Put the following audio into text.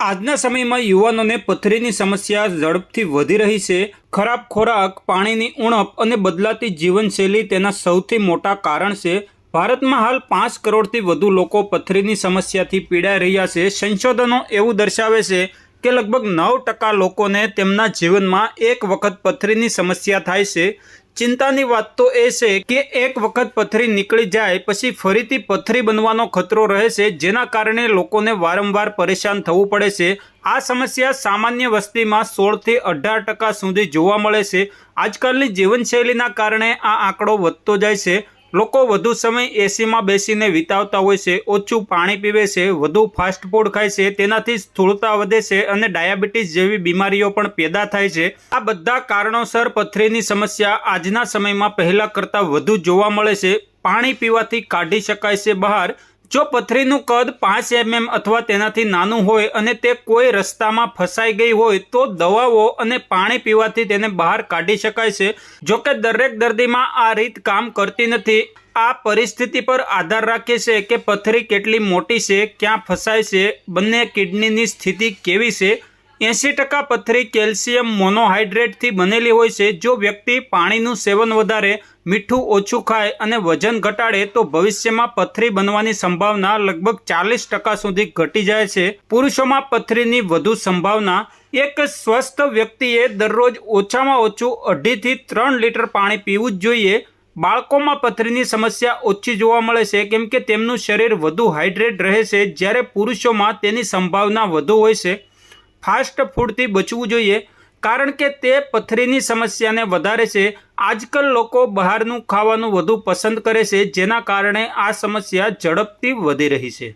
આજના સમયમાં યુવાનોને પથરીની સમસ્યા ઝડપથી વધી રહી છે. ખરાબ ખોરાક, પાણીની ઉણપ અને બદલાતી જીવનશૈલી તેના સૌથી મોટા કારણ છે. ભારતમાં હાલ પાંચ કરોડથી વધુ લોકો પથરીની સમસ્યાથી પીડાઈ રહ્યા છે. સંશોધનો એવું દર્શાવે છે કે લગભગ નવ ટકા લોકોને તેમના જીવનમાં એક વખત પથરીની સમસ્યા થાય છે. ચિંતાની વાત તો એ છે કે એક વખત પથરી નીકળી જાય, પછી ફરીથી પથરી બનવાનો ખતરો રહે છે, જેના કારણે લોકોને વારંવાર પરેશાન થવું પડે છે. આ સમસ્યા સામાન્ય વસ્તીમાં સોળથી અઢાર ટકા સુધી જોવા મળે છે. આજકાલની જીવનશૈલીના કારણે આ આંકડો વધતો જાય છે. લોકો વધુ સમય એસીમાં બેસીને વિતાવતા હોય છે, ઓછું પાણી પીવે છે, વધુ ફાસ્ટ ફૂડ ખાય છે, તેનાથી સ્થૂળતા વધે છે અને ડાયાબિટીસ જેવી બીમારીઓ પણ પેદા થાય છે. આ બધા કારણોસર પથરીની સમસ્યા આજના સમયમાં પહેલાં કરતાં વધુ જોવા મળે છે. પાણી પીવાથી કાઢી શકાય છે બહાર જો પથરીનું કદ પાંચ એમએમ અથવા તેનાથી નાનું હોય અને તે કોઈ રસ્તામાં ફસાઈ ગઈ હોય તો દવાઓ અને પાણી પીવાથી તેને બહાર કાઢી શકાય છે. જોકે દરેક દર્દીમાં આ રીત કામ કરતી નથી. આ પરિસ્થિતિ પર આધાર રાખે છે કે પથરી કેટલી મોટી છે, ક્યાં ફસાય છે, બંને કિડનીની સ્થિતિ કેવી છે એંસી ટકા પથરી કેલ્શિયમ મોનોહાઇડ્રેટથી બનેલી હોય છે. જો વ્યક્તિ પાણીનું સેવન વધારે, મીઠું ઓછું ખાય અને વજન ઘટાડે, તો ભવિષ્યમાં પથરી બનવાની સંભાવના લગભગ ચાલીસ ટકા સુધી ઘટી જાય છે. પુરુષોમાં પથરીની વધુ સંભાવના, એક સ્વસ્થ વ્યક્તિએ દરરોજ ઓછામાં ઓછું અઢીથી ત્રણ લીટર પાણી પીવું જ જોઈએ. બાળકોમાં પથરીની સમસ્યા ઓછી જોવા મળે છે, કેમ કે તેમનું શરીર વધુ હાઇડ્રેટ રહે છે, જ્યારે પુરુષોમાં તેની સંભાવના વધુ હોય છે. ફાસ્ટ ફૂડથી બચવું જોઈએ, કારણ કે તે પથરીની સમસ્યાને વધારે છે. આજકાલ લોકો બહારનું ખાવાનું વધુ પસંદ કરે છે, જેના કારણે આ સમસ્યા ઝડપથી વધી રહી છે.